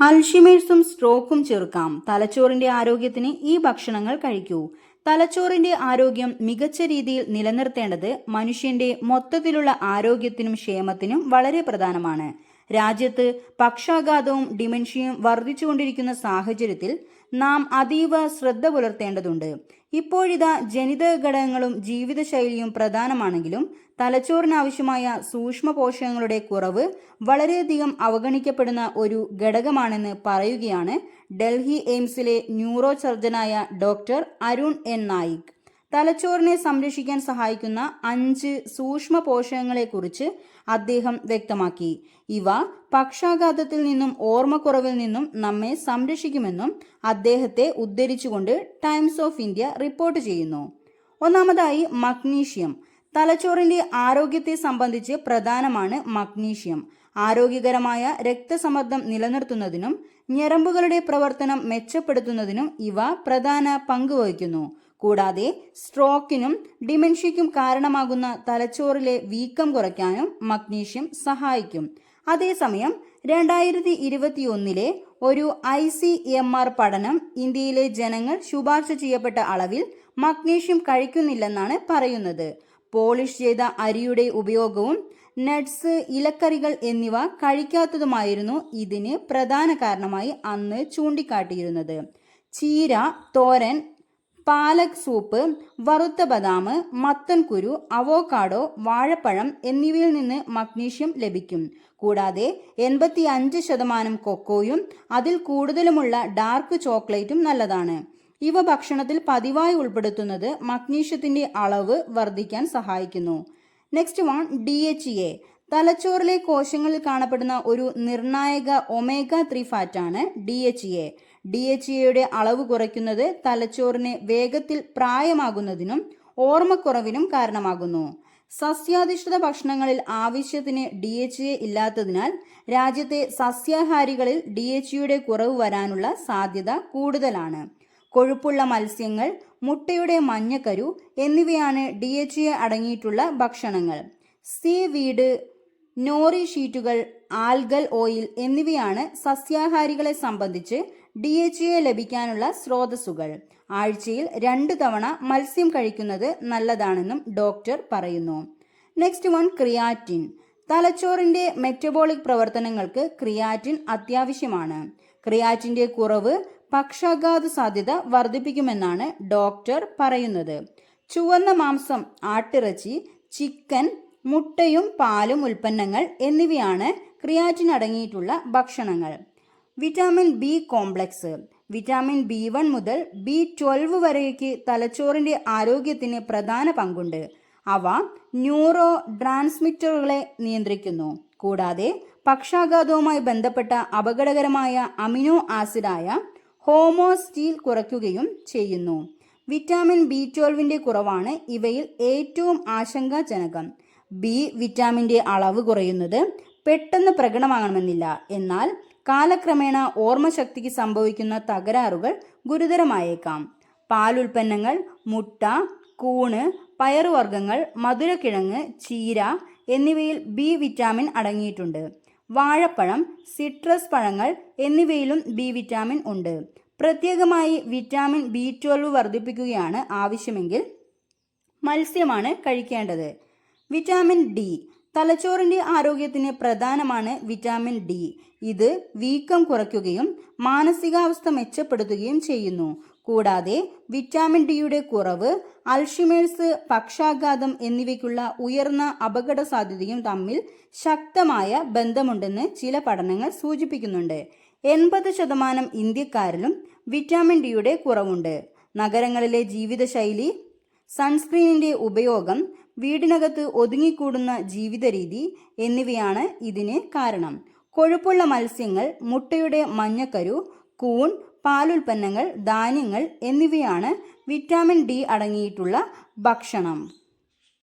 അൽഷിമേഴ്സും സ്ട്രോക്കും ചെറുക്കാം. തലച്ചോറിന്റെ ആരോഗ്യത്തിന് ഈ ഭക്ഷണങ്ങൾ കഴിക്കൂ. തലച്ചോറിന്റെ ആരോഗ്യം മികച്ച രീതിയിൽ നിലനിർത്തേണ്ടത് മനുഷ്യന്റെ മൊത്തത്തിലുള്ള ആരോഗ്യത്തിനും ക്ഷേമത്തിനും വളരെ പ്രധാനമാണ്. രാജ്യത്ത് പക്ഷാഘാതവും ഡിമെൻഷ്യയും വർദ്ധിച്ചുകൊണ്ടിരിക്കുന്ന സാഹചര്യത്തിൽ നാം അതീവ ശ്രദ്ധ പുലർത്തേണ്ടതുണ്ട്. ഇപ്പോഴിതാ ജനിതക ഘടകങ്ങളും ജീവിതശൈലിയും പ്രധാനമാണെങ്കിലും തലച്ചോറിനാവശ്യമായ സൂക്ഷ്മ പോഷകങ്ങളുടെ കുറവ് വളരെയധികം അവഗണിക്കപ്പെടുന്ന ഒരു ഘടകമാണെന്ന് പറയുകയാണ് ഡൽഹി എയിംസിലെ ന്യൂറോ സർജനായ ഡോക്ടർ അരുൺ എൻ നായിക്. തലച്ചോറിനെ സംരക്ഷിക്കാൻ സഹായിക്കുന്ന അഞ്ച് സൂക്ഷ്മ പോഷകങ്ങളെക്കുറിച്ച് അദ്ദേഹം വ്യക്തമാക്കി. ഇവ പക്ഷാഘാതത്തിൽ നിന്നും ഓർമ്മക്കുറവിൽ നിന്നും നമ്മെ സംരക്ഷിക്കുമെന്നും അദ്ദേഹത്തെ ഉദ്ധരിച്ചുകൊണ്ട് ടൈംസ് ഓഫ് ഇന്ത്യ റിപ്പോർട്ട് ചെയ്യുന്നു. ഒന്നാമതായി മഗ്നീഷ്യം. തലച്ചോറിന്റെ ആരോഗ്യത്തെ സംബന്ധിച്ച് പ്രധാനമാണ് മഗ്നീഷ്യം. ആരോഗ്യകരമായ രക്തസമ്മർദ്ദം നിലനിർത്തുന്നതിനും ഞരമ്പുകളുടെ പ്രവർത്തനം മെച്ചപ്പെടുത്തുന്നതിനും ഇവ പ്രധാന പങ്ക് വഹിക്കുന്നു. കൂടാതെ സ്ട്രോക്കിനും ഡിമെൻഷ്യയ്ക്കും കാരണമാകുന്ന തലച്ചോറിലെ വീക്കം കുറയ്ക്കാനും മഗ്നീഷ്യം സഹായിക്കും. അതേസമയം രണ്ടായിരത്തി ഇരുപത്തിയൊന്നിലെ ഒരു ഐ സി എം ആർ പഠനം ഇന്ത്യയിലെ ജനങ്ങൾ ശുപാർശ ചെയ്യപ്പെട്ട അളവിൽ മഗ്നീഷ്യം കഴിക്കുന്നില്ലെന്നാണ് പറയുന്നത്. പോളിഷ് ചെയ്ത അരിയുടെ ഉപയോഗവും നട്ട്സ് ഇലക്കറികൾ എന്നിവ കഴിക്കാത്തതുമായിരുന്നു ഇതിന് പ്രധാന കാരണമായി അന്ന് ചൂണ്ടിക്കാട്ടിയിരുന്നത്. ചീര തോരൻ പാലക് സൂപ്പ് വറുത്ത ബദാം മത്തൻ കുരു അവോക്കാഡോ വാഴപ്പഴം എന്നിവയിൽ നിന്ന് മഗ്നീഷ്യം ലഭിക്കും. കൂടാതെ എൺപത്തി അഞ്ച് ശതമാനം കൊക്കോയും അതിൽ കൂടുതലുമുള്ള ഡാർക്ക് ചോക്ലേറ്റും നല്ലതാണ്. ഇവ ഭക്ഷണത്തിൽ പതിവായി ഉൾപ്പെടുത്തുന്നത് മഗ്നീഷ്യത്തിന്റെ അളവ് വർദ്ധിക്കാൻ സഹായിക്കുന്നു. Next one D H A. തലച്ചോറിലെ കോശങ്ങളിൽ കാണപ്പെടുന്ന ഒരു നിർണായക omega three ഫാറ്റാണ് D H A. D H എയുടെ അളവ് കുറയ്ക്കുന്നത് തലച്ചോറിന് വേഗത്തിൽ പ്രായമാകുന്നതിനും ഓർമ്മക്കുറവിനും കാരണമാകുന്നു. സസ്യാധിഷ്ഠിത ഭക്ഷണങ്ങളിൽ ആവശ്യത്തിന് ഡി എച്ച് എ ഇല്ലാത്തതിനാൽ രാജ്യത്തെ സസ്യാഹാരികളിൽ ഡി എച്ച് യുടെ കുറവ് വരാനുള്ള സാധ്യത കൂടുതലാണ്. കൊഴുപ്പുള്ള മത്സ്യങ്ങൾ മുട്ടയുടെ മഞ്ഞക്കരു എന്നിവയാണ് ഡി എച്ച് എ അടങ്ങിയിട്ടുള്ള ഭക്ഷണങ്ങൾ. സീ വീഡ് നോറി ഷീറ്റുകൾ ആൽഗൽ ഓയിൽ എന്നിവയാണ് സസ്യാഹാരികളെ സംബന്ധിച്ച് ഡി എച്ച് എ ലഭിക്കാനുള്ള സ്രോതസ്സുകൾ. ആഴ്ചയിൽ രണ്ട് തവണ മത്സ്യം കഴിക്കുന്നത് നല്ലതാണെന്നും ഡോക്ടർ പറയുന്നു. Next one creatine. തലച്ചോറിന്റെ മെറ്റബോളിക് പ്രവർത്തനങ്ങൾക്ക് ക്രിയാറ്റിൻ അത്യാവശ്യമാണ്. ക്രിയാറ്റിന്റെ കുറവ് പക്ഷാഘാത സാധ്യത വർദ്ധിപ്പിക്കുമെന്നാണ് ഡോക്ടർ പറയുന്നത്. ചുവന്ന മാംസം ആട്ടിറച്ചി ചിക്കൻ മുട്ടയും പാലും ഉൽപ്പന്നങ്ങൾ എന്നിവയാണ് ക്രിയാറ്റിൻ അടങ്ങിയിട്ടുള്ള ഭക്ഷണങ്ങൾ. Vitamin B complex. Vitamin B one മുതൽ ബി ട്വൽവ് വരേക്ക് തലച്ചോറിന്റെ ആരോഗ്യത്തിന് പ്രധാന പങ്കുണ്ട്. അവ ന്യൂറോ ട്രാൻസ്മിറ്ററുകളെ നിയന്ത്രിക്കുന്നു. കൂടാതെ പക്ഷാഘാതവുമായി ബന്ധപ്പെട്ട അപകടകരമായ അമിനോ ആസിഡായ ഹോമോസ്റ്റീൽ കുറയ്ക്കുകയും ചെയ്യുന്നു. വിറ്റാമിൻ ബി ട്വൽവിന്റെ കുറവാണ് ഇവയിൽ ഏറ്റവും ആശങ്കാജനകം. ബി വിറ്റാമിന്റെ അളവ് കുറയുന്നത് പെട്ടെന്ന് പ്രകടമാകണമെന്നില്ല. എന്നാൽ കാലക്രമേണ ഓർമ്മശക്തിക്ക് സംഭവിക്കുന്ന തകരാറുകൾ ഗുരുതരമായേക്കാം. പാലുൽപ്പന്നങ്ങൾ മുട്ട കൂണ് പയറുവർഗങ്ങൾ മധുരക്കിഴങ്ങ് ചീര എന്നിവയിൽ ബി വിറ്റാമിൻ അടങ്ങിയിട്ടുണ്ട്. വാഴപ്പഴം സിട്രസ് പഴങ്ങൾ എന്നിവയിലും ബി വിറ്റാമിൻ ഉണ്ട്. പ്രത്യേകമായി വിറ്റാമിൻ ബി ട്വൽവ് വർദ്ധിപ്പിക്കുകയാണ് ആവശ്യമെങ്കിൽ മത്സ്യമാണ് കഴിക്കേണ്ടത്. Vitamin D. തലച്ചോറിന്റെ ആരോഗ്യത്തിന് പ്രധാനമാണ് വിറ്റാമിൻ ഡി. ഇത് വീക്കം കുറയ്ക്കുകയും മാനസികാവസ്ഥ മെച്ചപ്പെടുത്തുകയും ചെയ്യുന്നു. കൂടാതെ വിറ്റാമിൻ ഡിയുടെ കുറവ് അൽഷിമേഴ്സ് പക്ഷാഘാതം എന്നിവയ്ക്കുള്ള ഉയർന്ന അപകട സാധ്യതയും തമ്മിൽ ശക്തമായ ബന്ധമുണ്ടെന്ന് ചില പഠനങ്ങൾ സൂചിപ്പിക്കുന്നുണ്ട്. എൺപത് ശതമാനം ഇന്ത്യക്കാരിലും വിറ്റാമിൻ ഡിയുടെ കുറവുണ്ട്. നഗരങ്ങളിലെ ജീവിതശൈലി സൺസ്ക്രീനിന്റെ ഉപയോഗം വീടിനകത്ത് ഒതുങ്ങിക്കൂടുന്ന ജീവിത രീതി എന്നിവയാണ് ഇതിന് കാരണം. കൊഴുപ്പുള്ള മത്സ്യങ്ങൾ മുട്ടയുടെ മഞ്ഞക്കരു കൂൺ പാലുൽപ്പന്നങ്ങൾ ധാന്യങ്ങൾ എന്നിവയാണ് വിറ്റാമിൻ ഡി അടങ്ങിയിട്ടുള്ള ഭക്ഷണം.